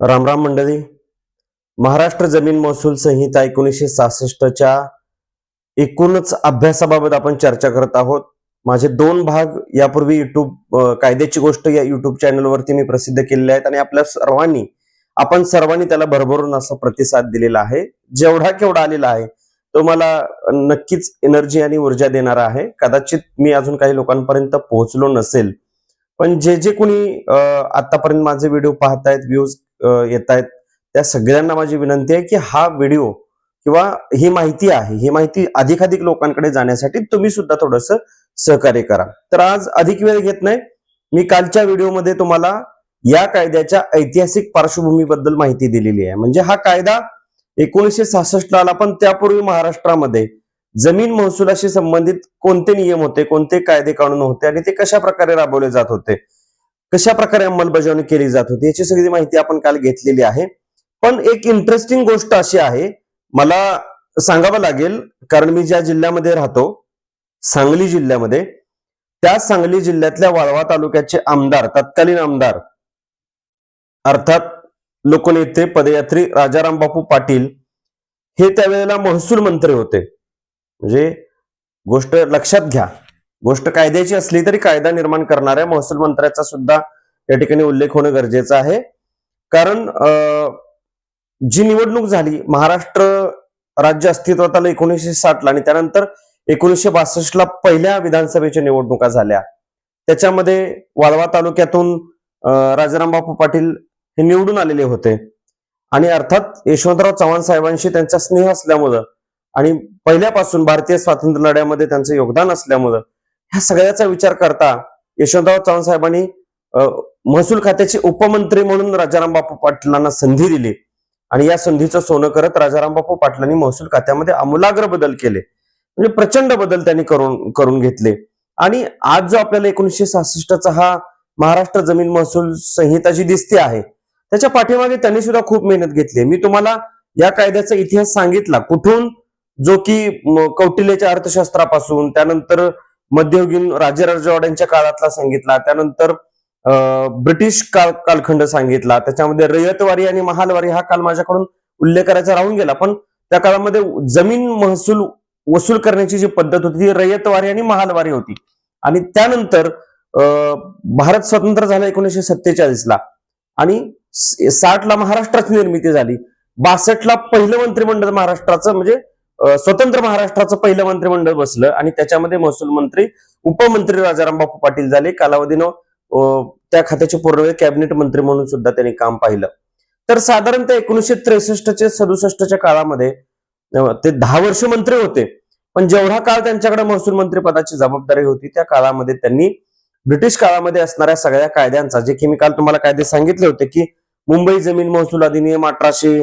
रामराम मंडळी. महाराष्ट्र जमीन महसूल संहिता एकोणीसशे सहासष्टच्या एकूणच अभ्यासाबाबत आपण चर्चा करत आहोत. माझे दोन भाग यापूर्वी युट्यूब कायद्याची गोष्ट या युट्यूब चॅनलवरती मी प्रसिद्ध केलेले आहेत आणि आपल्या सर्वांनी आपण सर्वांनी त्याला भरभरून असा प्रतिसाद दिलेला आहे. जेवढा केवढा आलेला आहे तो मला नक्कीच एनर्जी आणि ऊर्जा देणारा आहे. कदाचित मी अजून काही लोकांपर्यंत पोहोचलो नसेल. पण जे जे कोणी आतापर्यंत माझे व्हिडिओ पाहतायत व्ह्यूज येत आहेत. त्या सगळ्यांना माझी विनंती आहे की हा व्हिडिओ किंवा ही माहिती आहे ही माहिती अधिकाधिक लोकांकडे जाण्यासाठी तुम्ही सुद्धा थोडस सहकार्य करा. तर आज अधिक वेळ घेत नाही. मी कालच्या व्हिडिओमध्ये तुम्हाला या कायद्याच्या ऐतिहासिक पार्श्वभूमीबद्दल माहिती दिलेली आहे. म्हणजे हा कायदा एकोणीसशे सहासष्ट आला पण त्यापूर्वी महाराष्ट्रामध्ये जमीन महसुलाशी संबंधित कोणते नियम होते कोणते कायदे कानून होते आणि ते कशा प्रकारे राबवले जात होते? कशा प्रकारे अंमलबजावणी केली जात होती याची सगळी माहिती आपण काल घेतलेली आहे. पण एक इंटरेस्टिंग गोष्ट अशी आहे. मला सांगावं लागेल कारण मी ज्या जिल्ह्यामध्ये राहतो सांगली जिल्ह्यामध्ये त्या सांगली जिल्ह्यातल्या वाळवा तालुक्याचे आमदार तत्कालीन आमदार अर्थात लोकनेते पदयात्री राजाराम बापू पाटील हे त्यावेळेला महसूल मंत्री होते. म्हणजे गोष्ट लक्षात घ्या. गोष्ट कायद्याची असली तरी कायदा निर्माण करणाऱ्या महसूल मंत्र्याचा सुद्धा या ठिकाणी उल्लेख होणं गरजेचं आहे. कारण अं, जी निवडणूक झाली महाराष्ट्र राज्य अस्तित्वात आलं एकोणीसशे साठला आणि त्यानंतर एकोणीसशे बासष्टला पहिल्या विधानसभेच्या निवडणुका झाल्या. त्याच्यामध्ये वाळवा तालुक्यातून राजारामबापू राजाराम बापू पाटील हे निवडून आलेले होते. आणि अर्थात यशवंतराव चव्हाण साहेबांशी त्यांचा स्नेह असल्यामुळं आणि पहिल्यापासून भारतीय स्वातंत्र्य लढ्यामध्ये त्यांचं योगदान असल्यामुळं ह्या सगळ्याचा विचार करता यशवंतराव चव्हाण साहेबांनी महसूल खात्याचे उपमंत्री म्हणून राजाराम बापू पाटलांना संधी दिली. आणि या संधीचं सोनं करत राजाराम बापू पाटलांनी महसूल खात्यामध्ये आमूलाग्र बदल केले. म्हणजे प्रचंड बदल त्यांनी करून करून घेतले. आणि आज जो आपल्याला एकोणीसशे सहासष्टचा हा महाराष्ट्र जमीन महसूल संहिता जी दिसते आहे त्याच्या पाठीमागे त्यांनी सुद्धा खूप मेहनत घेतली मी तुम्हाला या कायद्याचा इतिहास सांगितला. कुठून जो की कौटिल्याच्या कौटिल्यच्या अर्थशास्त्रापासून त्यानंतर मध्ययुगीन राजराजवाड्यांच्या काळातला सांगितला. त्यानंतर अं, ब्रिटिश काल कालखंड सांगितला. त्याच्यामध्ये रयतवारी आणि महालवारी हा काल माझ्याकडून उल्लेख करायचा राहून गेला. पण त्या काळामध्ये जमीन महसूल वसूल करण्याची जी पद्धत होती ती रयतवारी आणि महालवारी होती. आणि त्यानंतर अं, भारत स्वतंत्र झाला एकोणीसशे सत्तेचाळीसला. आणि साठ ला महाराष्ट्राची निर्मिती झाली. बासष्टला पहिलं मंत्रिमंडळ महाराष्ट्राचं म्हणजे स्वतंत्र महाराष्ट्राचं पहिलं मंत्रिमंडळ बसलं आणि त्याच्यामध्ये महसूल मंत्री उपमंत्री राजाराम बापू पाटील झाले. कालावधीनं त्या खात्याचे पूर्णवेळ कॅबिनेट मंत्री म्हणून सुद्धा त्यांनी काम पाहिलं. तर साधारणतः एकोणीसशे त्रेसष्टचे सदुसष्टच्या काळामध्ये ते दहा वर्ष मंत्री होते. पण जेवढा काळ त्यांच्याकडे महसूल मंत्री पदाची जबाबदारी होती त्या काळामध्ये त्यांनी ब्रिटिश काळामध्ये असणाऱ्या सगळ्या कायद्यांचा जे की मी काल तुम्हाला कायदे सांगितले होते की मुंबई जमीन महसूल अधिनियम अठराशे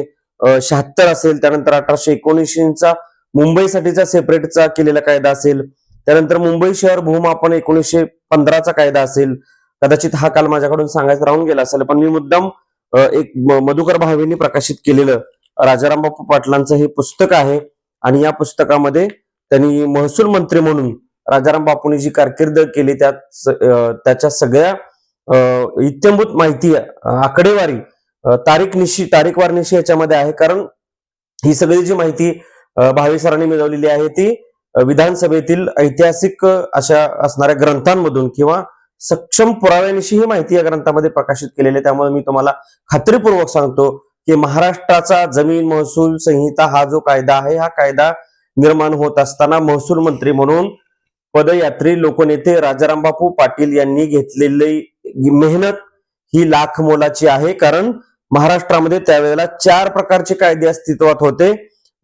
शहात्तर असेल त्यानंतर अठराशे एकोणऐंशीचा मुंबईसाठीचा सेपरेटचा केलेला कायदा असेल त्यानंतर मुंबई शहर भूमापन एकोणीसशे पंधराचा कायदा असेल कदाचित हा काल माझ्याकडून सांगायचा राहून गेला असेल पण मी मुद्दाम एक म- मधुकर भावेंनी प्रकाशित केलेलं राजाराम बापू पाटलांचं हे पुस्तक आहे. आणि या पुस्तकामध्ये त्यांनी महसूल मंत्री म्हणून राजाराम बापूंनी जी कारकीर्द केली त्यात त्याच्या सगळ्या इत्यंभूत माहिती आकडेवारी तारीख निशी तारीखवार निशी याच्यामध्ये आहे. कारण ही सगळी जी माहिती भावे सरांनी मिळवलेली आहे ती विधानसभेतील ऐतिहासिक अशा असणाऱ्या ग्रंथांमधून किंवा सक्षम पुराव्यांशी ही माहिती या ग्रंथामध्ये प्रकाशित केलेली आहे. त्यामुळे मी तुम्हाला खात्रीपूर्वक सांगतो की महाराष्ट्राचा जमीन महसूल संहिता हा जो कायदा आहे हा कायदा निर्माण होत असताना महसूल मंत्री म्हणून पदयात्री लोकनेते राजारामबापू पाटील यांनी घेतलेली मेहनत ही लाख मोलाची आहे. कारण महाराष्ट्रामध्ये त्यावेळेला चार प्रकारचे कायदे अस्तित्वात होते.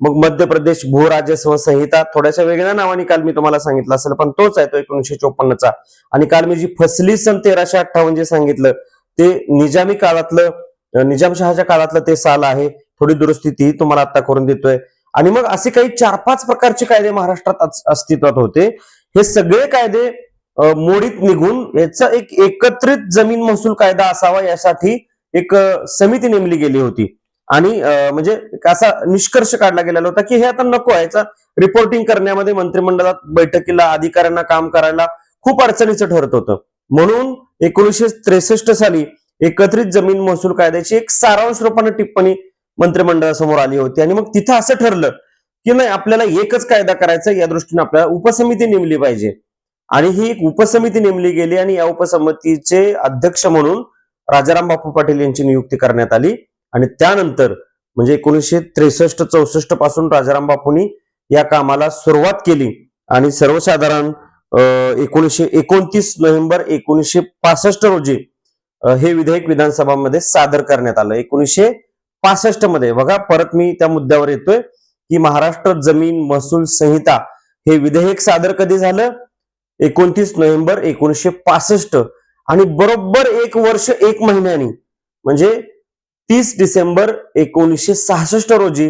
मग मध्य प्रदेश भूराजस्व संहिता थोड्याशा वेगळ्या नावाने काल मी तुम्हाला सांगितलं असेल पण तोच आहे तो एकोणीशे चोपन्नचा. आणि काल मी जी फसली सन तेराशे अठ्ठावन्न जे सांगितलं ते निजामी काळातलं निजामशहाच्या काळातलं ते साल आहे. थोडी दुरुस्ती ती तुम्हाला आता करून देतोय. आणि मग असे काही चार पाच प्रकारचे कायदे महाराष्ट्रात अस्तित्वात होते. हे सगळे कायदे मोडीत निघून याचा एक एकत्रित जमीन महसूल कायदा असावा यासाठी एक समिती नेमली गेली होती. आणि म्हणजे असा निष्कर्ष काढला गेलेला होता की हे आता नको आहे. याचा रिपोर्टिंग करण्यामध्ये मंत्रिमंडळात बैठकीला अधिकाऱ्यांना काम करायला खूप अडचणीचं ठरत होतं. म्हणून एकोणीसशे त्रेसष्ट साली एकत्रित जमीन महसूल कायद्याची एक सारांश रूपाने टिप्पणी मंत्रिमंडळासमोर आली होती. आणि मग तिथं असं ठरलं की नाही आपल्याला एकच कायदा करायचा या दृष्टीने आपल्याला उपसमिती नेमली पाहिजे. आणि ही एक उपसमिती नेमली गेली आणि या उपसमितीचे अध्यक्ष म्हणून राजाराम बापू पाटील यांची नियुक्ती करण्यात आली. आणि त्यानंतर म्हणजे एकोणीसशे त्रेसष्ट चौसष्टपासून राजाराम बापूंनी या कामाला सुरुवात केली. आणि सर्वसाधारण एकोणीसशे एकोणतीस नोव्हेंबर एकोणीसशे पासष्ट रोजी हे विधेयक विधानसभामध्ये सादर करण्यात आलं. एकोणीसशे पासष्टमध्ये बघा परत मी त्या मुद्द्यावर येतोय की महाराष्ट्र जमीन महसूल संहिता हे विधेयक सादर कधी झालं? एकोणतीस नोव्हेंबर एकोणीसशे पासष्ट. आणि बरोबर एक वर्ष एक महिन्यानी म्हणजे तीस डिसेंबर एकोणीसशे सहासष्ट रोजी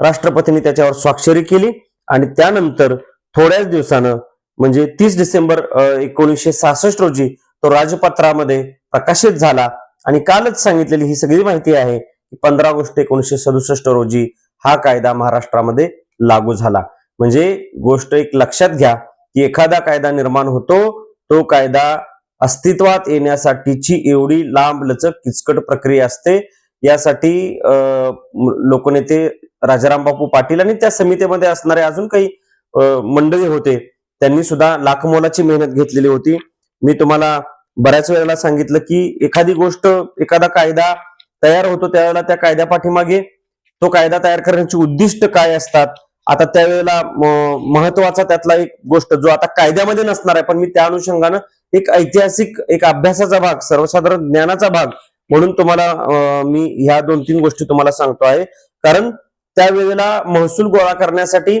राष्ट्रपतींनी त्याच्यावर स्वाक्षरी केली आणि त्यानंतर थोड्याच दिवसानं म्हणजे तीस डिसेंबर एकोणीसशे सहासष्ट रोजी तो राजपत्रामध्ये प्रकाशित झाला. आणि कालच सांगितलेली ही सगळी माहिती आहे की पंधरा ऑगस्ट एकोणीसशे सदुसष्ट रोजी हा कायदा महाराष्ट्रामध्ये लागू झाला. म्हणजे गोष्ट एक लक्षात घ्या की एखादा कायदा निर्माण होतो तो कायदा अस्तित्वात येण्यासाठीची एवढी लांब लचक किचकट प्रक्रिया असते. यासाठी लोकनेते राजाराम बापू पाटील आणि त्या समितीमध्ये असणारे अजून काही मंडळी होते. त्यांनी सुद्धा लाखमोलाची मेहनत घेतलेली होती. मी तुम्हाला बऱ्याच वेळेला सांगितलं की एखादी गोष्ट एखादा कायदा तयार होतो त्यावेळेला त्या कायद्या पाठीमागे तो कायदा तयार करण्याची उद्दिष्ट काय असतात? आता त्यावेळेला महत्त्वाचा त्यातला एक गोष्ट जो आता कायद्यामध्ये नसणार आहे पण मी त्या अनुषंगानं एक ऐतिहासिक एक अभ्यासाचा भाग सर्वसाधारण ज्ञानाचा भाग म्हणून तुम्हाला मी ह्या दोन तीन गोष्टी तुम्हाला सांगतो आहे. कारण त्यावेळेला महसूल गोळा करण्यासाठी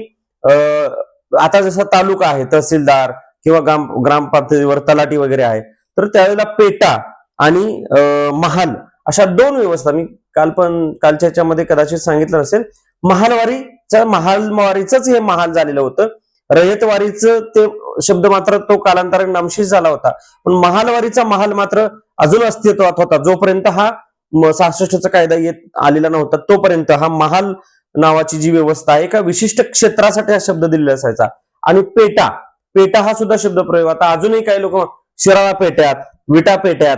आता जसा तालुका आहे तहसीलदार किंवा ग्राम ग्राम पातळीवर तलाठी वगैरे आहे तर त्यावेळेला पेटा आणि महाल अशा दोन व्यवस्था मी काल पण कालच्या याच्यामध्ये कदाचित सांगितलं नसेल. महालवारीच्या महालवारीच हे महाल झालेलं होतं. रयतवारीचं ते शब्द मात्र तो कालांतराने नामशेष झाला होता. पण महालवारीचा महाल मात्र अजून अस्तित्वात होता. जोपर्यंत हा सहासष्टचा कायदा येत आलेला नव्हता तोपर्यंत हा महाल नावाची जी व्यवस्था आहे एका विशिष्ट क्षेत्रासाठी हा शब्द दिलेला असायचा. आणि पेटा पेटा हा सुद्धा शब्द प्रयोग. आता अजूनही काही लोक शिराळा पेट्यात विटा पेट्यात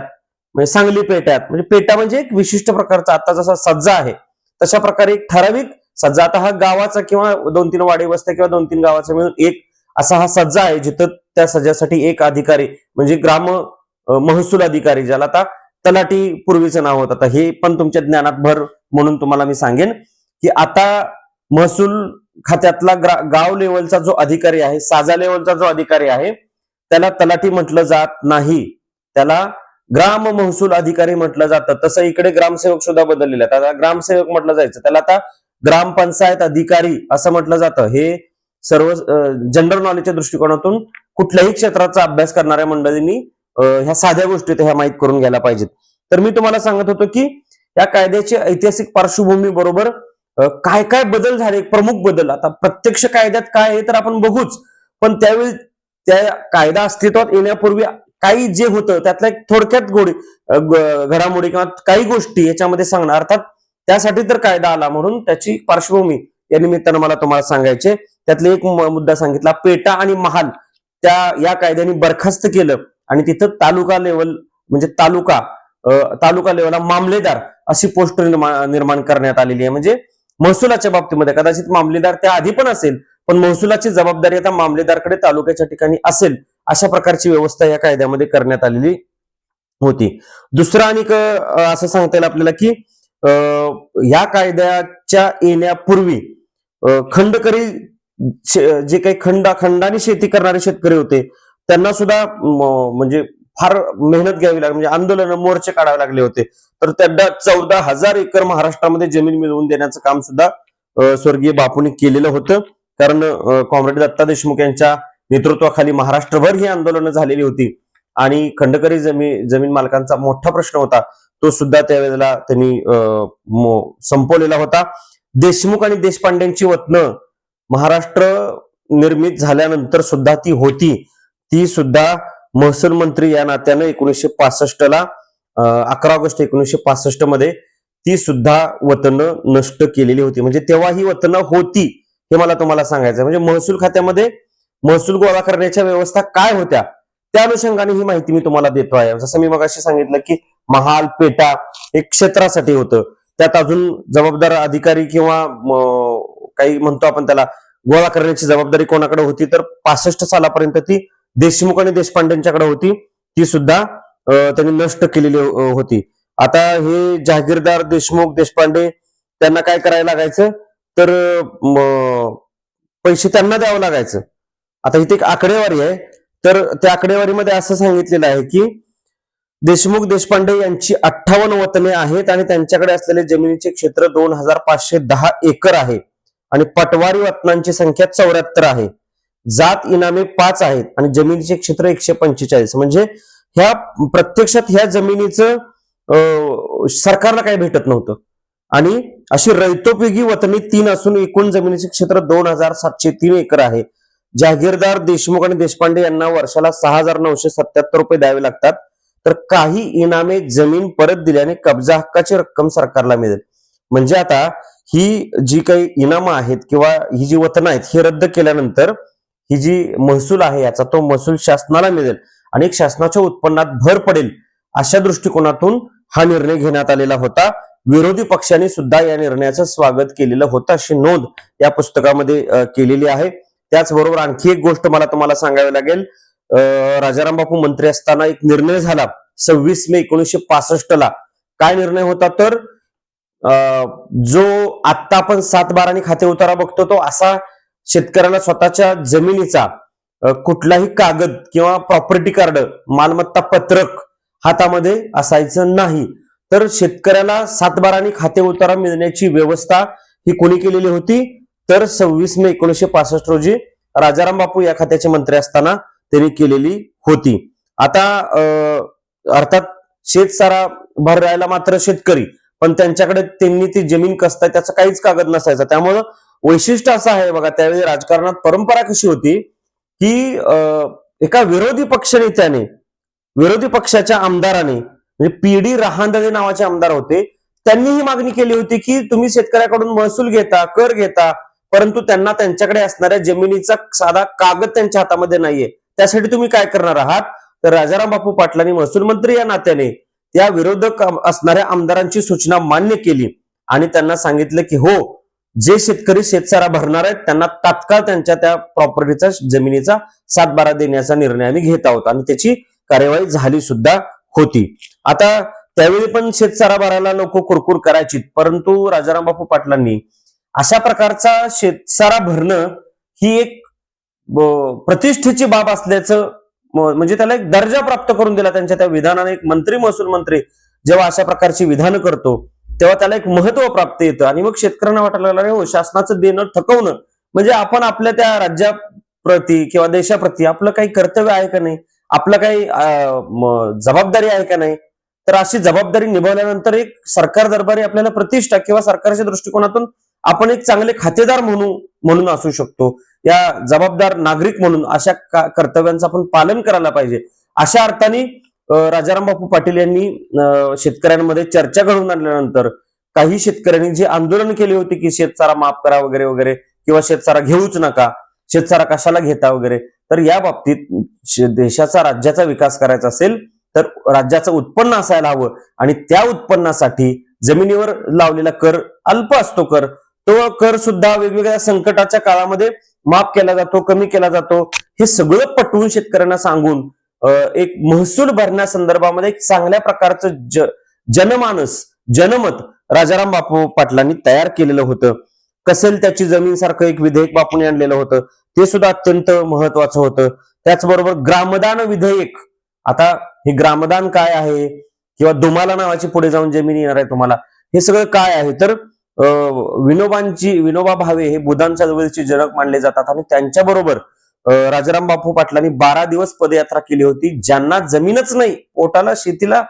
म्हणजे सांगली पेट्यात. म्हणजे पेटा म्हणजे एक विशिष्ट प्रकारचा आता जसा सज्जा आहे तशा प्रकारे एक ठराविक सज्जा आता हा गावाचा किंवा दोन तीन वाडी वस्त्या किंवा दोन तीन गावाचा मिळून एक असा हा सज्जा आहे जिथं त्या सज्जासाठी एक अधिकारी म्हणजे ग्राम महसूल अधिकारी ज्याला आता तलाठी पूर्वीचं नाव होतं. आता हे पण तुमच्या ज्ञानात भर म्हणून तुम्हाला मी सांगेन की आता महसूल खात्यातला गाव लेवलचा जो अधिकारी आहे साजा लेवलचा जो अधिकारी आहे त्याला तलाठी म्हटलं जात नाही. त्याला ग्राम महसूल अधिकारी म्हटलं जातं. तसं इकडे ग्रामसेवक सुद्धा बदललेले त्याला ग्रामसेवक म्हटलं जायचं. त्याला आता ग्रामपंचायत अधिकारी असं म्हटलं जातं. हे सर्व जनरल नॉलेजच्या दृष्टिकोनातून कुठल्याही क्षेत्राचा अभ्यास करणाऱ्या मंडळींनी ह्या साध्या गोष्टी ह्या माहीत करून घ्यायला पाहिजेत. तर मी तुम्हाला सांगत होतो की या कायद्याची ऐतिहासिक पार्श्वभूमी बरोबर काय काय बदल झाले प्रमुख बदल. आता प्रत्यक्ष कायद्यात काय आहे तर आपण बघूच. पण त्यावेळी त्या कायदा अस्तित्वात येण्यापूर्वी काही जे होतं त्यातला एक थोडक्यात गोडी घडामोडी किंवा काही गोष्टी याच्यामध्ये सांगणार अर्थात त्यासाठी तर कायदा आला म्हणून त्याची पार्श्वभूमी या निमित्तानं मला तुम्हाला सांगायचे. त्यातले एक मुद्दा सांगितला पेटा आणि महाल. त्या या कायद्याने बरखास्त केलं आणि तिथं तालुका लेवल म्हणजे तालुका तालुका लेवलला मामलेदार अशी पोस्ट निर्माण निर्माण करण्यात आलेली आहे. म्हणजे महसुलाच्या बाबतीमध्ये कदाचित मामलेदार त्या आधी पण असेल पण महसुलाची जबाबदारी आता मामलेदारकडे तालुक्याच्या ठिकाणी असेल अशा प्रकारची व्यवस्था या कायद्यामध्ये करण्यात आलेली होती. दुसरं आणि असं सांगता येईल आपल्याला की या कायद्याच्या येण्यापूर्वी खंडकरी जे काही खंडा खंडाने शेती करणारे शेतकरी होते त्यांना सुद्धा म्हणजे फार मेहनत घ्यावी लागली म्हणजे आंदोलन मोर्चे काढावे लागले होते. तर त्यांना चौदा हजार एकर महाराष्ट्रामध्ये जमीन मिळवून देण्याचं काम सुद्धा स्वर्गीय बापूंनी केलेलं होतं. कारण कॉम्रेड दत्ता देशमुख यांच्या नेतृत्वाखाली महाराष्ट्रभर ही आंदोलनं झालेली होती. आणि खंडकरी जमीन जमीन मालकांचा मोठा प्रश्न होता. तो सुद्धा त्यावेळेला त्यांनी अं, संपवलेला होता. देशमुख आणि देशपांड्यांची वतनं महाराष्ट्र निर्मित झाल्यानंतर सुद्धा ती होती. ती सुद्धा महसूल मंत्री या नात्यानं एकोणीसशे पासष्टला अकरा ऑगस्ट एकोणीसशे पासष्टमध्ये ती सुद्धा वतनं नष्ट केलेली होती. म्हणजे तेव्हा ही वतनं होती हे मला तुम्हाला सांगायचं म्हणजे महसूल खात्यामध्ये महसूल गोळा करण्याच्या व्यवस्था काय होत्या त्या अनुषंगाने ही माहिती मी तुम्हाला देतो आहे. जसं मी मग सांगितलं की महाल पेटा एक क्षेत्रासाठी होतं. त्यात अजून जबाबदार अधिकारी किंवा काही म्हणतो आपण त्याला गोळा करण्याची जबाबदारी कोणाकडे होती तर पासष्ट सालापर्यंत ती देशमुख आणि देशपांडेंच्याकडे होती. ती सुद्धा त्यांनी नष्ट केलेली होती. आता हे जहागीरदार देशमुख देशपांडे त्यांना काय करायला लागायचं? तर पैसे त्यांना द्यावं लागायचं. आता इथे एक आकडेवारी आहे. तर त्या आकडेवारीमध्ये असं सांगितलेलं आहे की देशमुख देशपांडे यांची अठ्ठावन्न वतने आहेत आणि त्यांच्याकडे असलेले जमिनीचे क्षेत्र दोन हजार पाचशे दहा एकर आहे. आणि पटवारी वतनांची संख्या चौऱ्याहत्तर आहे. जात इनामे पाच आहेत आणि जमिनीचे क्षेत्र एकशे पंचेचाळीस. म्हणजे ह्या प्रत्यक्षात ह्या जमिनीचं अं, सरकारला काही भेटत नव्हतं. आणि अशी रैतोपयोगी वतनी तीन असून एकूण जमिनीचे क्षेत्र दोन हजार सातशे तीन एकर आहे. जहागीरदार देशमुख आणि देशपांडे यांना वर्षाला सहा हजार नऊशे सत्याहत्तर रुपये द्यावे लागतात. तर काही इनामे जमीन परत दिल्याने कब्जा हक्काची रक्कम सरकारला मिळेल. म्हणजे आता ही जी काही इनामं आहेत किंवा ही जी वतनं आहेत ही रद्द केल्यानंतर ही जी महसूल आहे याचा तो महसूल शासनाला मिळेल आणि शासनाच्या उत्पन्नात भर पडेल अशा दृष्टिकोनातून हा निर्णय घेण्यात आलेला होता. विरोधी पक्षांनी सुद्धा या निर्णयाचं स्वागत केलेलं होतं अशी नोंद या पुस्तकामध्ये केलेली आहे. त्याचबरोबर आणखी एक गोष्ट मला तुम्हाला सांगावी लागेल. राजाराम बापू मंत्री असताना एक निर्णय झाला सव्वीस मे एकोणीसशे पासष्ट ला. काय निर्णय होता तर जो आत्ता आपण सात बाराने खाते उतारा बघतो तो असा शेतकऱ्याला स्वतःच्या जमिनीचा कुठलाही कागद किंवा प्रॉपर्टी कार्ड मालमत्ता पत्रक हातामध्ये असायचं नाही. तर शेतकऱ्याला सात बाराने खाते उतारा मिळण्याची व्यवस्था ही कोणी केलेली होती? तर सव्वीस मे एकोणीसशे पासष्ट रोजी राजाराम बापू या खात्याचे मंत्री असताना त्यांनी केलेली होती. आता अं, अर्थात शेतसारा राहायला मात्र शेतकरी पण त्यांच्याकडे त्यांनी ती जमीन कसताय त्याचा काहीच कागद नसायचा. त्यामुळं वैशिष्ट्य असं आहे बघा त्यावेळी राजकारणात परंपरा कशी होती की अं, एका विरोधी पक्ष नेत्याने विरोधी पक्षाच्या आमदाराने म्हणजे पी डी रहांदळे नावाचे आमदार होते त्यांनी ही मागणी केली होती की तुम्ही शेतकऱ्याकडून महसूल घेता कर घेता परंतु त्यांना त्यांच्याकडे असणाऱ्या जमिनीचा साधा कागद त्यांच्या हातामध्ये नाहीये. त्यासाठी तुम्ही काय करणार आहात? तर राजाराम बापू पाटलांनी महसूल मंत्री या नात्याने त्या विरोधक असणाऱ्या आमदारांची सूचना मान्य केली. आणि त्यांना सांगितलं की हो जे शेतकरी शेतसारा भरणार आहेत त्यांना तात्काळ त्यांच्या त्या प्रॉपर्टीचा जमिनीचा सातबारा देण्याचा निर्णय आम्ही घेत आहोत. आणि त्याची कार्यवाही झाली सुद्धा होती. आता त्यावेळी पण शेतसारा भरायला लोक कुरकुर करायची परंतु राजाराम बापू पाटलांनी अशा प्रकारचा शेतसारा भरणं ही एक प्रतिष्ठेची बाब असल्याचं म्हणजे त्याला एक दर्जा प्राप्त करून दिला त्यांच्या त्या विधानाने. एक मंत्री महसूल मंत्री जेव्हा अशा प्रकारची विधानं करतो तेव्हा त्याला एक महत्त्व प्राप्त येतं. आणि मग शेतकऱ्यांना वाटायला लागलं हो शासनाचं देणं थकवणं. म्हणजे आपण आपल्या त्या राज्याप्रती किंवा देशाप्रती आपलं काही कर्तव्य आहे का नाही? आपलं काही जबाबदारी आहे का नाही? तर अशी जबाबदारी निभावल्यानंतर एक सरकार दरबारी आपल्याला प्रतिष्ठा किंवा सरकारच्या दृष्टिकोनातून आपण एक चांगले खातेदार म्हणून म्हणून असू शकतो. या जबाबदार नागरिक म्हणून अशा कर्तव्यांचं आपण पालन करायला पाहिजे. अशा अर्थाने राजारामबापू राजाराम बापू पाटील यांनी शेतकऱ्यांमध्ये चर्चा घडवून आणल्यानंतर काही शेतकऱ्यांनी जे आंदोलन केले होते की शेतसारा माफ करा वगैरे वगैरे किंवा शेतसारा घेऊच नका शेतसारा कशाला घेता वगैरे तर या बाबतीत शे- देशाचा राज्याचा विकास करायचा असेल तर राज्याचं उत्पन्न असायला हवं. आणि त्या उत्पन्नासाठी जमिनीवर लावलेला कर अल्प असतो कर. तो कर सुद्धा वेगवेगळ्या संकटाच्या काळामध्ये माफ केला जातो कमी केला जातो हे सगळं पटवून शेतकऱ्यांना सांगून एक महसूल भरण्यासंदर्भामध्ये एक चांगल्या प्रकारचं ज जनमानस जनमत राजाराम बापू पाटलांनी तयार केलेलं होतं. कसेल त्याची जमीन सारखं एक विधेयक बापूने आणलेलं होतं ते सुद्धा अत्यंत महत्वाचं होतं. त्याचबरोबर ग्रामदान विधेयक आता हे ग्रामदान काय आहे? किंवा दुमाला नावाची पुढे जाऊन जमीन येणार आहे तुम्हाला हे सगळं काय आहे? तर विनोबांची विनोबा भावे हे बुधांच्या जवळचे जनक मानले जातात आणि त्यांच्याबरोबर राजाराम बापू पाटलांनी बारा दिवस पदयात्रा केली होती ज्यांना जमीनच नाही पोटाला शेतीला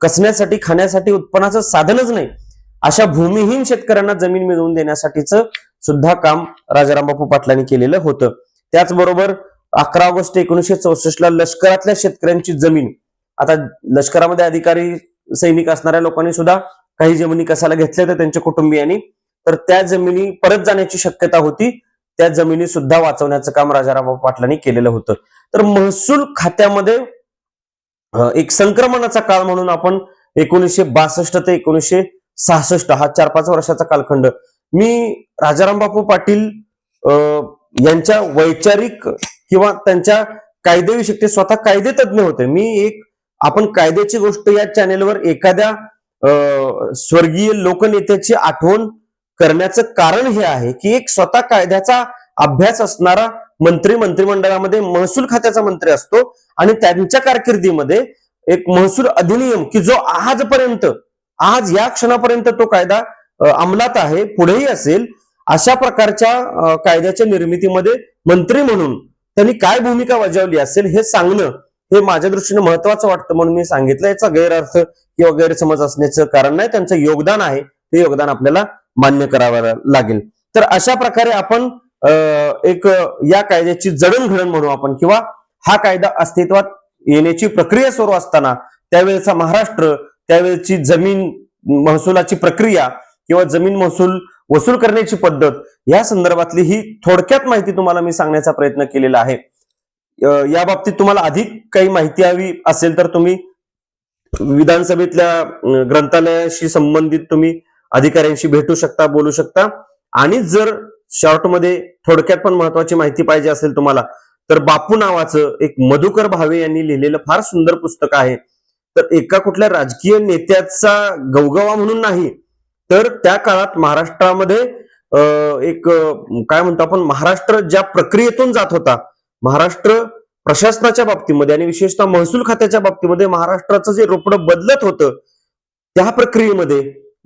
कसण्यासाठी खाण्यासाठी उत्पन्नाचं साधनच नाही. अशा भूमिहीन शेतकऱ्यांना जमीन मिळवून देण्यासाठीच सुद्धा काम राजाराम बापू पाटलांनी केलेलं होतं. त्याचबरोबर अकरा ऑगस्ट एकोणीशे चौसष्ट ला लष्करातल्या शेतकऱ्यांची जमीन. आता लष्करामध्ये अधिकारी सैनिक असणाऱ्या लोकांनी सुद्धा काही जमिनी कसाला घेतल्या होत्या त्यांच्या कुटुंबियांनी तर त्या जमिनी परत जाण्याची शक्यता होती. त्या जमिनी सुद्धा वाचवण्याचं काम राजाराम पाटलांनी केलेलं होतं. तर महसूल खात्यामध्ये एक संक्रमणाचा काळ म्हणून आपण एकोणीसशे बासष्ट ते एकोणीसशे सहासष्ट हा चार पाच वर्षाचा कालखंड. मी राजाराम बापू पाटील अं, यांच्या वैचारिक किंवा त्यांच्या कायदेविषयी ते स्वतः कायदे तज्ज्ञ होते. मी एक आपण कायद्याची गोष्ट या चॅनेलवर एखाद्या स्वर्गीय लोकनेत्याची आठवण करण्याचं कारण हे आहे की एक स्वतः कायद्याचा अभ्यास असणारा मंत्री मंत्रिमंडळामध्ये महसूल खात्याचा मंत्री असतो आणि त्यांच्या कारकिर्दीमध्ये एक महसूल अधिनियम की जो आजपर्यंत आज या क्षणापर्यंत तो कायदा अंमलात आहे पुढेही असेल अशा प्रकारच्या कायद्याच्या निर्मितीमध्ये मंत्री म्हणून त्यांनी काय भूमिका बजावली असेल हे सांगणं हे माझ्या दृष्टीने महत्वाचं वाटतं म्हणून मी सांगितलं. याचा गैरअर्थ किंवा गैरसमज असण्याचं कारण नाही. त्यांचं योगदान आहे. ते योगदान आपल्याला मान्य करावं लागेल. तर अशा प्रकारे आपण एक या कायद्याची जडणघडण म्हणू आपण किंवा हा कायदा अस्तित्वात येण्याची प्रक्रिया सुरू असताना त्यावेळेचा महाराष्ट्र त्यावेळेची जमीन महसुलाची प्रक्रिया किंवा जमीन महसूल वसूल करण्याची पद्धत या संदर्भातली ही थोडक्यात माहिती तुम्हाला मी सांगण्याचा प्रयत्न केलेला आहे. या बाबतीत तुम्हाला अधिक काही माहिती हवी असेल तर तुम्ही विधानसभेतल्या ग्रंथालयाशी संबंधित तुम्ही अधिकाऱ्यांशी भेटू शकता बोलू शकता. आणि जर शॉर्टमध्ये थोडक्यात पण महत्वाची माहिती पाहिजे असेल तुम्हाला तर बापू नावाचं एक मधुकर भावे यांनी लिहिलेलं फार सुंदर पुस्तक आहे. तर एका कुठल्या राजकीय नेत्याचा गवगवा म्हणून नाही तर त्या काळात महाराष्ट्रामध्ये एक काय म्हणतो आपण महाराष्ट्र ज्या प्रक्रियेतून जात होता महाराष्ट्र प्रशासनाच्या बाबतीमध्ये आणि विशेषतः महसूल खात्याच्या बाबतीमध्ये महाराष्ट्राचं जे रोपडं बदलत होतं त्या प्रक्रियेमध्ये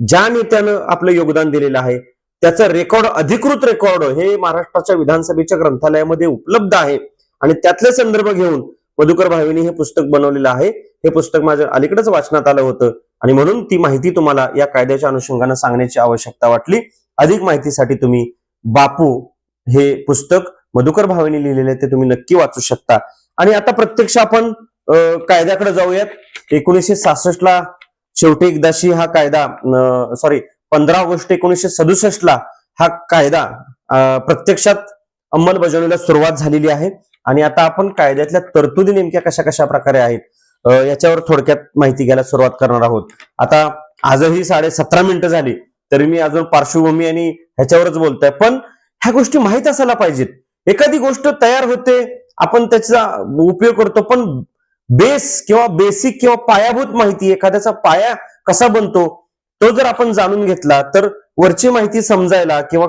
ज्या नेत्यानं आपलं योगदान दिलेलं आहे त्याचं रेकॉर्ड अधिकृत रेकॉर्ड हे महाराष्ट्राच्या विधानसभेच्या ग्रंथालयामध्ये उपलब्ध आहे. आणि त्यातले संदर्भ घेऊन मधुकर भावेनी हे पुस्तक बनवलेलं आहे. हे पुस्तक माझ्या अलीकडेच वाचनात आलं होतं आणि म्हणून ती माहिती तुम्हाला या कायद्याच्या अनुषंगानं सांगण्याची आवश्यकता वाटली. अधिक माहितीसाठी तुम्ही बापू हे पुस्तक मधुकर भावेने लिहिलेले आहे, ते तुम्ही नक्की वाचू शकता. आणि आता प्रत्यक्ष आपण कायद्याकडे जाऊयात. एकोणीसशे सहासष्ट ला शेवटी एकदाशी हा कायदा सॉरी पंधरा ऑगस्ट एकोणीसशे सदुसष्ट ला हा कायदा प्रत्यक्षात अंमलबजावणीला सुरुवात झालेली आहे. आणि आता आपण कायद्यातल्या तरतुदी नेमक्या कशा कशा प्रकारे आहेत याच्यावर थोडक्यात माहिती घ्यायला सुरुवात करणार आहोत. आता आजही साडे सतरा मिनिटं झाली तरी मी अजून पार्श्वभूमी आणि ह्याच्यावरच बोलतोय. पण ह्या गोष्टी माहीत असायला पाहिजेत. एखादी गोष्ट तयार होते आपण त्याचा उपयोग करतो पण बेस किंवा बेसिक किंवा पायाभूत माहिती एखाद्याचा पाया कसा बनतो तो जर आपण जाणून घेतला तर वरची माहिती समजायला किंवा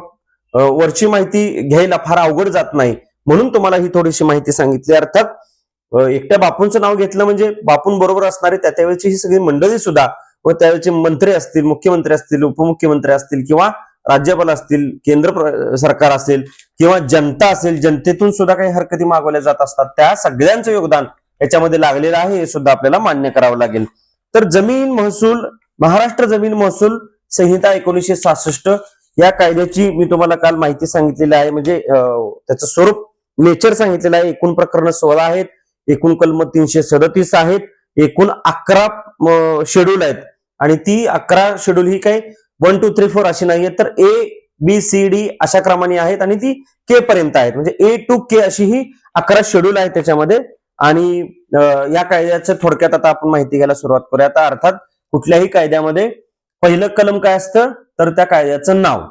वरची माहिती घ्यायला फार अवघड जात नाही. म्हणून तुम्हाला ही थोडीशी माहिती सांगितली. अर्थात एकट्या बापूंचं नाव घेतलं म्हणजे बापूं बरोबर असणारे त्या त्यावेळेची ही सगळी मंडळी सुद्धा व त्यावेळेचे मंत्री असतील मुख्यमंत्री असतील उपमुख्यमंत्री असतील किंवा राज्यपाल असतील केंद्र सरकार असेल किंवा जनता असेल जनतेतून सुद्धा काही हरकती मागवल्या जात असतात. त्या सगळ्यांचं योगदान याच्यामध्ये लागलेलं आहे हे सुद्धा आपल्याला मान्य करावं लागेल. तर जमीन महसूल महाराष्ट्र जमीन महसूल संहिता एकोणीसशे सहासष्ट या कायद्याची मी तुम्हाला काल माहिती सांगितलेली आहे. म्हणजे अं, त्याचं स्वरूप नेचर सांगितलेलं आहे. एकूण प्रकरण सोळा आहेत एकूण कलम तीनशे सदतीस आहेत एकूण अकरा शेड्यूल आहेत. आणि ती अकरा शेड्यूल ही काही वन टू थ्री फोर अशी नाहीये तर ए बी सी डी अशा क्रमाने आहेत आणि ती के पर्यंत आहेत. म्हणजे ए टू के अशी ही अकरा शेड्यूल आहे त्याच्यामध्ये. आणि या कायद्याचं थोडक्यात आता आपण माहिती घ्यायला सुरुवात करूया. आता अर्थात कुठल्याही कायद्यामध्ये पहिलं कलम काय असतं? तर त्या कायद्याचं नाव.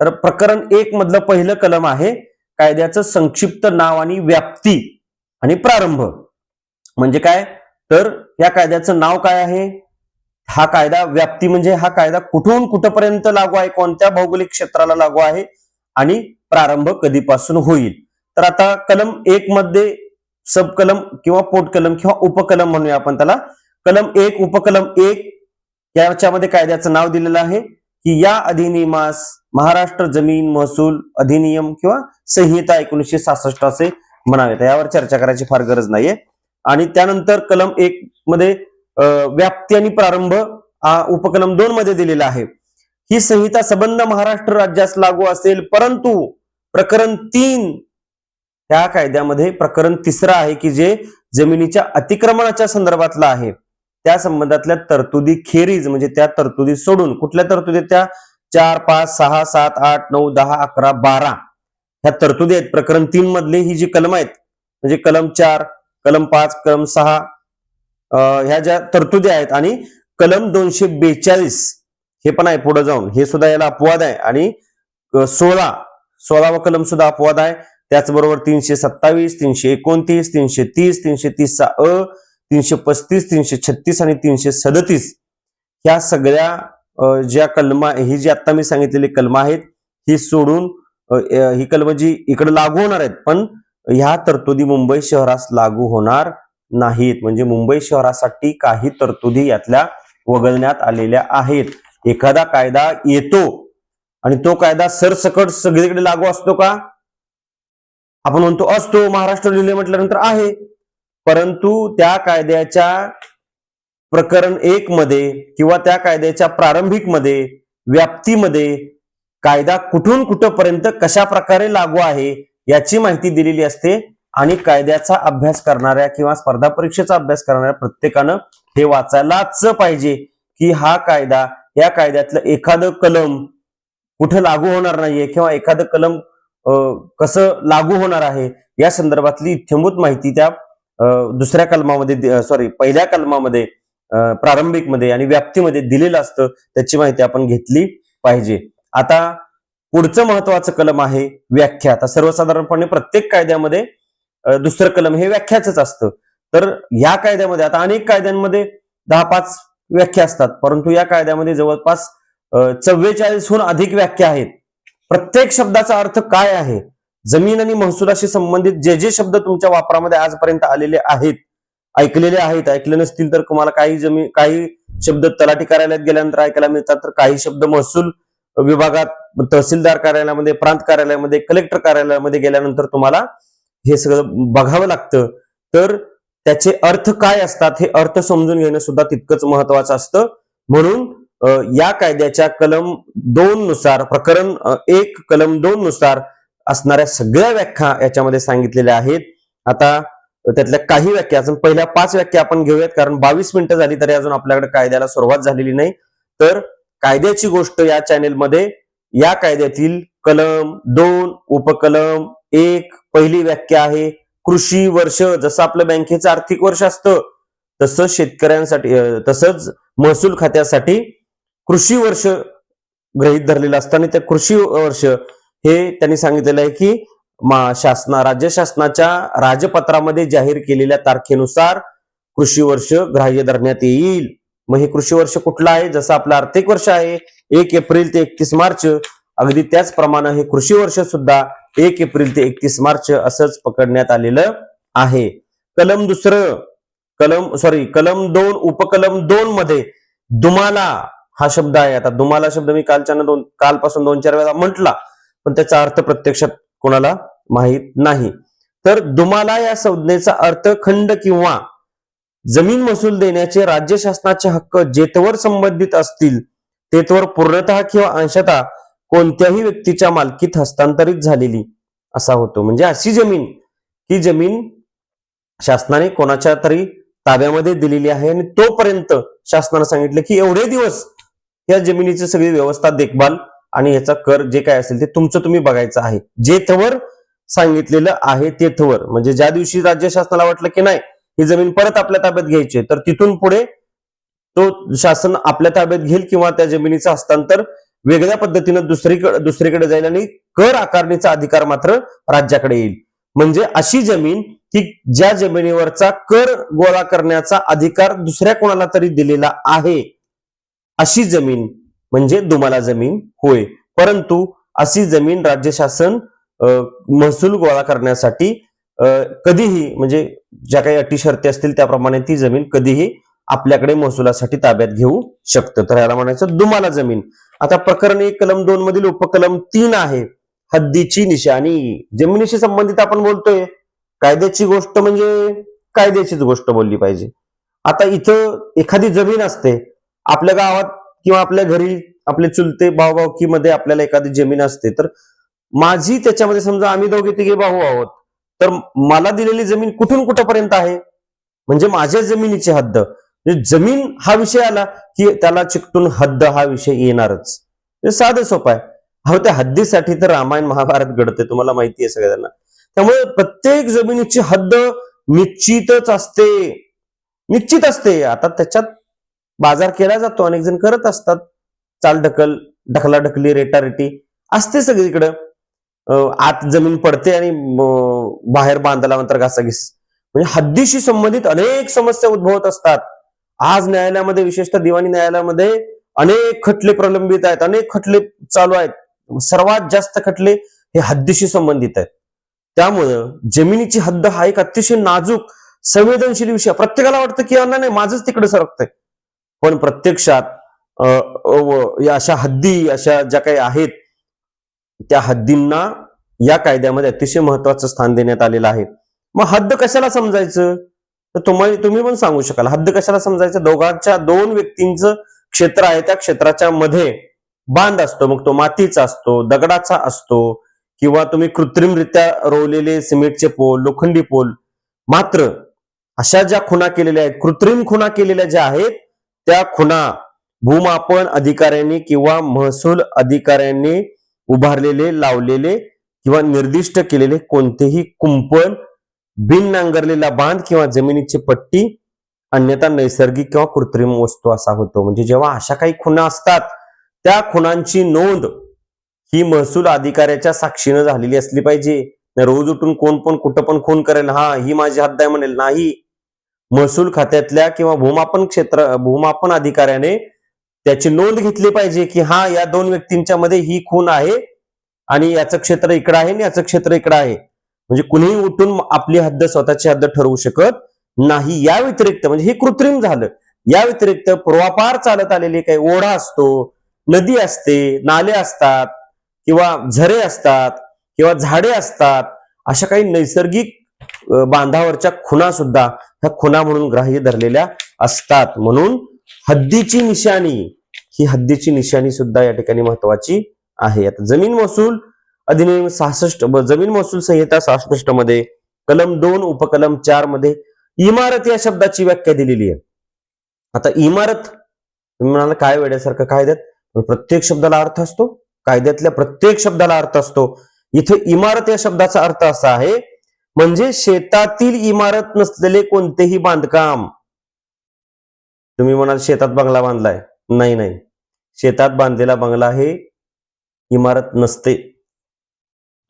तर प्रकरण एक मधलं पहिलं कलम आहे कायद्याचं संक्षिप्त नाव आणि व्याप्ती आणि प्रारंभ. म्हणजे काय? तर या कायद्याचं नाव काय आहे? हा कायदा व्याप्ती म्हणजे हा कायदा कुठून कुठपर्यंत लागू आहे? कोणत्या भौगोलिक क्षेत्राला लागू आहे? आणि प्रारंभ कधीपासून होईल? तर आता कलम एक मध्ये सब कलम किंवा पोट कलम किंवा उपकलम म्हणूया आपण त्याला. कलम एक उपकलम एक याच्यामध्ये कायद्याचं नाव दिलेलं आहे की या अधिनियमास महाराष्ट्र जमीन महसूल अधिनियम किंवा संहिता एकोणीसशे सहासष्ट असे म्हणावे. यावर चर्चा करायची फार गरज नाहीये. आणि त्यानंतर कलम एक मध्ये व्याप्ती आणि प्रारंभ हा उपकलम दोन मध्ये दिलेला आहे. ही संहिता संबंध महाराष्ट्र राज्यास लागू असेल परंतु प्रकरण तीन त्या कायद्यामध्ये प्रकरण तिसरं आहे की जे जमिनीच्या अतिक्रमणाच्या संदर्भातलं आहे. त्या संबंधातल्या तरतुदी खेरीज म्हणजे त्या तरतुदी सोडून कुठल्या तरतुदी त्या? चार पाच सहा सात आठ नऊ दहा अकरा बारा. ह्या तरतुदी आहेत. प्रकरण तीन मधले ही जी कलम आहेत म्हणजे कलम चार कलम पाच कलम सहा ह्या ज्या तरतुदी आहेत आणि कलम दोनशे बेचाळीस हे पण आहे पुढे जाऊन. हे सुद्धा याला अपवाद आहे. आणि सोळा सोळावा कलम सुद्धा अपवाद आहे. त्याचबरोबर तीनशे सत्तावीस तीनशे एकोणतीस तीनशे तीस तीनशे तीसचा अ तीनशे पस्तीस तीनशे छत्तीस आणि तीनशे सदतीस ह्या सगळ्या ज्या कलमा ही जी आता मी सांगितलेली कलम आहेत ही सोडून ही कलम जी इकडे लागू होणार आहेत पण ह्या तरतुदी मुंबई शहरास लागू होणार नाहीत. म्हणजे मुंबई शहरासाठी काही तरतुदी यातल्या वगळण्यात आलेल्या आहेत. एखादा कायदा येतो आणि तो कायदा सरसकट सगळीकडे लागू असतो का? आपण म्हणतो असतो महाराष्ट्र लिहिले म्हटल्यानंतर आहे. परंतु त्या कायद्याच्या प्रकरण एक मध्ये किंवा त्या कायद्याच्या प्रारंभिकमध्ये व्याप्तीमध्ये कायदा कुठून कुठपर्यंत कशा प्रकारे लागू आहे याची माहिती दिलेली असते. आणि कायद्याचा अभ्यास करणाऱ्या किंवा स्पर्धा परीक्षेचा अभ्यास करणाऱ्या प्रत्येकानं हे वाचायलाच पाहिजे की हा कायदा या कायद्यातलं एखादं कलम कुठं लागू होणार नाहीये किंवा एखादं कलम कसं लागू होणार आहे या संदर्भातली इत्यंभूत माहिती त्या दुसऱ्या कलमामध्ये सॉरी पहिल्या कलमामध्ये प्रारंभिकमध्ये आणि व्याप्तीमध्ये दिलेलं असतं त्याची माहिती आपण घेतली पाहिजे. आता पुढचं महत्वाचं कलम आहे व्याख्या. आता सर्वसाधारणपणे प्रत्येक कायद्यामध्ये दुसरं कलम हे व्याख्याच असतं. तर या कायद्यामध्ये आता अनेक कायद्यांमध्ये दहा पाच व्याख्या असतात परंतु या कायद्यामध्ये जवळपास चव्वेचाळीसहून अधिक व्याख्या आहेत. प्रत्येक शब्दाचा अर्थ काय आहे? जमीन आणि महसुलाशी संबंधित जे जे शब्द तुमच्या वापरामध्ये आजपर्यंत आलेले आहेत ऐकलेले आहेत ऐकले नसतील तर तुम्हाला काही जमीन काही शब्द तलाठी कार्यालयात गेल्यानंतर ऐकायला मिळतात तर काही शब्द महसूल विभागात तहसीलदार कार्यालयामध्ये प्रांत कार्यालयामध्ये कलेक्टर कार्यालयामध्ये गेल्यानंतर तुम्हाला हे सगळं बघावं लागतं. तर त्याचे अर्थ काय असतात हे अर्थ समजून घेणं सुद्धा तितकंच महत्वाचं असतं. म्हणून या कायद्याच्या कलम दोन नुसार प्रकरण एक कलम दोन नुसार असणाऱ्या सगळ्या व्याख्या याच्यामध्ये सांगितलेल्या आहेत. आता त्यातल्या काही व्याख्या अजून पहिल्या पाच व्याख्या आपण घेऊयात कारण बावीस मिनिटं झाली तरी अजून आपल्याकडे कायद्याला सुरुवात झालेली नाही. तर कायद्याची गोष्ट या चॅनेलमध्ये या कायद्यातील कलम दोन उपकलम एक पहिली व्याख्या आहे कृषी वर्ष जसं आपलं बँकेचं आर्थिक वर्ष असतं तसंच शेतकऱ्यांसाठी तसंच महसूल खात्यासाठी कृषी वर्ष गृहीत धरलेलं असतं. आणि त्या कृषी वर्ष हे त्यांनी सांगितलेलं आहे की मा- शासना राज्य शासनाच्या राजपत्रामध्ये जाहीर केलेल्या तारखेनुसार कृषी वर्ष ग्राह्य धरण्यात येईल. मग हे कृषी वर्ष कुठलं आहे? जसं आपलं आर्थिक वर्ष आहे एक एप्रिल ते एकतीस मार्च अगदी त्याचप्रमाणे हे कृषी वर्ष सुद्धा एक एप्रिल ते एकतीस मार्च असंच पकडण्यात आलेलं आहे. कलम दुसरं कलम सॉरी कलम दोन उपकलम दोन मध्ये दुमाला हा शब्द आहे. आता दुमाला शब्द मी कालच्या दोन कालपासून दोन चार वेळा म्हटला पण त्याचा अर्थ प्रत्यक्षात कोणाला माहीत नाही. तर दुमाला या संज्ञेचा अर्थ खंड किंवा जमीन महसूल देण्याचे राज्य शासनाचे हक्क जेथवर संबंधित असतील तेथवर पूर्णतः किंवा अंशतः कोणत्याही व्यक्तीच्या मालकीत हस्तांतरित झालेली असा होतो. म्हणजे अशी जमीन ही जमीन शासनाने कोणाच्या तरी ताब्यामध्ये दिलेली आहे आणि तोपर्यंत शासनाने सांगितलं की एवढे दिवस या जमिनीची सगळी व्यवस्था देखभाल आणि याचा कर जे काय असेल ते तुमचं तुम्ही बघायचं आहे. जेथवर सांगितलेलं आहे तेथवर म्हणजे ज्या दिवशी राज्य शासनाला वाटलं की नाही ही जमीन परत आपल्या ताब्यात घ्यायची आहे, तर तिथून पुढे तो शासन आपल्या ताब्यात घेईल किंवा त्या जमिनीचं हस्तांतर वेगळ्या पद्धतीनं दुसरीकडे दुसरीकडे जाईल आणि कर आकारणीचा अधिकार मात्र राज्याकडे येईल. म्हणजे अशी जमीन की ज्या जमिनीवरचा कर गोळा करण्याचा अधिकार दुसऱ्या कोणाला तरी दिलेला आहे अशी जमीन म्हणजे दुमाला जमीन होय. परंतु अशी जमीन राज्य शासन महसूल गोळा करण्यासाठी कधीही म्हणजे ज्या काही अटी शर्ती असतील त्याप्रमाणे ती जमीन कधीही आपल्याकडे महसुलासाठी ताब्यात घेऊ शकतं. तर याला म्हणायचं दुमाला जमीन. आता प्रकरण एक कलम दोन मधील उपकलम तीन आहे. हद्दीची निशाणी. जमिनीशी संबंधित आपण बोलतोय. कायद्याची गोष्ट म्हणजे कायद्याचीच गोष्ट बोलली पाहिजे. आता इथं एखादी जमीन असते. आपल्या गावात किंवा आपल्या घरी आपले चुलते भाऊभावकीमध्ये आपल्याला एखादी जमीन असते. तर माझी त्याच्यामध्ये समजा आम्ही दोघे तिघे भाऊ आहोत. तर मला दिलेली जमीन कुठून कुठपर्यंत आहे? म्हणजे माझ्या जमिनीची हद्द. म्हणजे जमीन हा विषय आला की त्याला चिकटून हद्द हा विषय येणारच. म्हणजे साधं सोपं आहे. अहो त्या हद्दीसाठी तर रामायण महाभारत घडते तुम्हाला माहिती आहे सगळ्यांना. त्यामुळे प्रत्येक जमिनीची हद्द निश्चितच असते. निश्चित असते. आता त्याच्यात बाजार केला जातो अनेक जण करत असतात. चाल ढकल ढकला ढकली रेटारेटी असते सगळीकडं. आत जमीन पडते आणि बाहेर बांधल्यानंतर घासाघीस. म्हणजे हद्दीशी संबंधित अनेक समस्या उद्भवत असतात. आज न्यायालयामध्ये विशेषतः दिवाणी न्यायालयामध्ये अनेक खटले प्रलंबित आहेत अनेक खटले चालू आहेत. सर्वात जास्त खटले हे हद्दीशी संबंधित आहेत. त्यामुळं जमिनीची हद्द हा एक अतिशय नाजूक संवेदनशील विषय. प्रत्येकाला वाटतं की अण्णा नाही माझंच तिकडे सरकतंय. पण प्रत्यक्षात या अशा हद्दी अशा ज्या काही आहेत त्या हद्दींना या कायद्यामध्ये अतिशय महत्वाचं स्थान देण्यात आलेलं आहे. मग हद्द कशाला समजायचं? तर तुम्हाला तुम्ही पण सांगू शकाल. हद्द कशाला समजायचं? दोघांच्या दोन व्यक्तींचं क्षेत्र आहे त्या क्षेत्राच्या मध्ये बांध असतो. मग तो मातीचा असतो दगडाचा असतो किंवा तुम्ही कृत्रिमरित्या रोवलेले सिमेंटचे पोल लोखंडी पोल मात्र अशा ज्या खुणा केलेल्या आहेत कृत्रिम खुणा केलेल्या ज्या आहेत त्या खुणा भूमापन अधिकाऱ्यांनी किंवा महसूल अधिकाऱ्यांनी उभारलेले लावलेले किंवा निर्दिष्ट केलेले कोणतेही कुंपण बिन नांगरलेला बांध किंवा जमिनीची पट्टी अन्यथा नैसर्गिक किंवा कृत्रिम वस्तू असा होतो. म्हणजे जेव्हा अशा काही खुणा असतात त्या खुणांची नोंद ही महसूल अधिकाऱ्याच्या साक्षीनं झालेली असली पाहिजे. रोज उठून कोण पण कुठं पण खून करेल हा ही माझी हद्द आहे म्हणेल. नाही. महसूल खात्यातल्या किंवा भूमापन क्षेत्र भूमापन अधिकाऱ्याने त्याची नोंद घेतली पाहिजे की हा या दोन व्यक्तींच्या मध्ये ही खून आहे आणि याचं क्षेत्र इकडं आहे आणि याचं क्षेत्र इकडं आहे. म्हणजे कुणीही उठून आपली हद्द स्वतःची हद्द ठरवू शकत नाही. या व्यतिरिक्त म्हणजे हे कृत्रिम झालं. या व्यतिरिक्त पूर्वापार चालत आलेले काही ओढा असतो नदी असते नाले असतात किंवा झरे असतात किंवा झाडे असतात अशा काही नैसर्गिक बांधावरच्या खुणा सुद्धा ह्या खुणा म्हणून ग्राह्य धरलेल्या असतात. म्हणून हद्दीची निशाणी ही हद्दीची निशाणी सुद्धा या ठिकाणी महत्वाची आहे. आता जमीन महसूल अधिनियम सहासष्ट जमीन महसूल संहिता सहासष्टमध्ये कलम दोन उपकलम चारमध्ये इमारत या शब्दाची व्याख्या दिलेली आहे. आता इमारत तुम्ही म्हणाल काय वेड्यासारखं कायद्यात? प्रत्येक शब्दाला अर्थ असतो कायद्यातल्या प्रत्येक शब्दाला अर्थ असतो. इथे इमारत या शब्दाचा अर्थ असा आहे म्हणजे शेतातील इमारत नसलेले कोणतेही बांधकाम. तुम्ही म्हणाल शेतात बंगला बांधलाय. नाही नाही. शेतात बांधलेला बंगला हे इमारत नसते.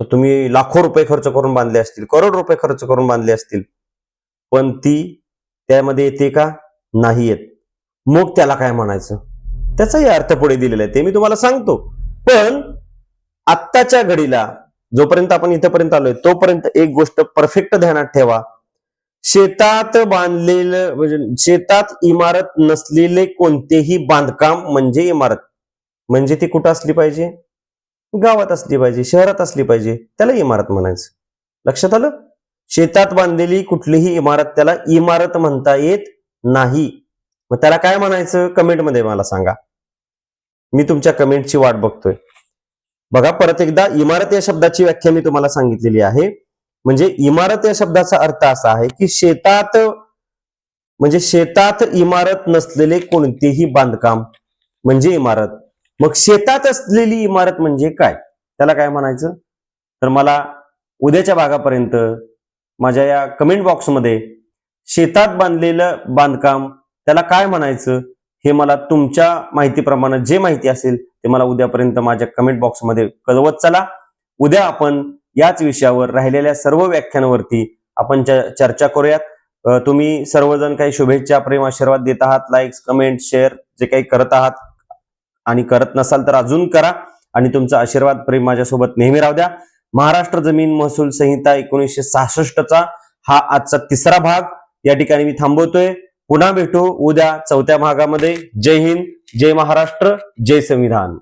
तर तुम्ही लाखो रुपये खर्च करून बांधले असतील करोड रुपये खर्च करून बांधले असतील. पण ती त्यामध्ये येते का? नाही येत. मग त्याला काय म्हणायचं? त्याचाही अर्थ पुढे दिलेला आहे. ते मी तुम्हाला सांगतो. पण आत्ताच्या घडीला जोपर्यंत आपण इथपर्यंत आलोय तोपर्यंत एक गोष्ट परफेक्ट ध्यानात ठेवा. शेतात बांधलेलं म्हणजे शेतात इमारत नसलेले कोणतेही बांधकाम म्हणजे इमारत. म्हणजे ती कुठं असली पाहिजे? गावात असली पाहिजे शहरात असली पाहिजे त्याला इमारत म्हणायचं. लक्षात आलं? शेतात बांधलेली कुठलीही इमारत त्याला इमारत म्हणता येत नाही. मग त्याला काय म्हणायचं? कमेंटमध्ये मला सांगा. मी तुमच्या कमेंटची वाट बघतोय. बघा परत एकदा इमारत या शब्दाची व्याख्या मी तुम्हाला सांगितलेली आहे. म्हणजे इमारत या शब्दाचा अर्थ असा आहे की शेतात म्हणजे शेतात इमारत नसलेले कोणतेही बांधकाम म्हणजे इमारत. मग शेतात असलेली इमारत म्हणजे काय? त्याला काय म्हणायचं? तर मला उद्याच्या भागापर्यंत माझ्या या कमेंट बॉक्समध्ये शेतात बांधलेलं बांधकाम त्याला काय म्हणायचं? हे मला तुमच्या माहितीप्रमाणे जे माहिती असेल ते मला उद्यापर्यंत माझ्या कमेंट बॉक्समध्ये कळवत चला. उद्या आपण याच विषयावर राहिलेल्या सर्व व्याख्यांवरती आपण चर्चा करूयात. तुम्ही सर्वजण काही शुभेच्छा प्रेम आशीर्वाद देत आहात लाईक्स कमेंट शेअर जे काही करत आहात आणि करत नसाल तर अजून करा. आणि तुमचा आशीर्वाद प्रेम माझ्यासोबत नेहमी राहू द्या. महाराष्ट्र जमीन महसूल संहिता एकोणीसशे सहासष्टचा हा आजचा तिसरा भाग. या ठिकाणी मी थांबवतोय. पुन्हा भेटू उद्या चौथ्या भागामध्ये. जय हिंद जय महाराष्ट्र जय संविधान.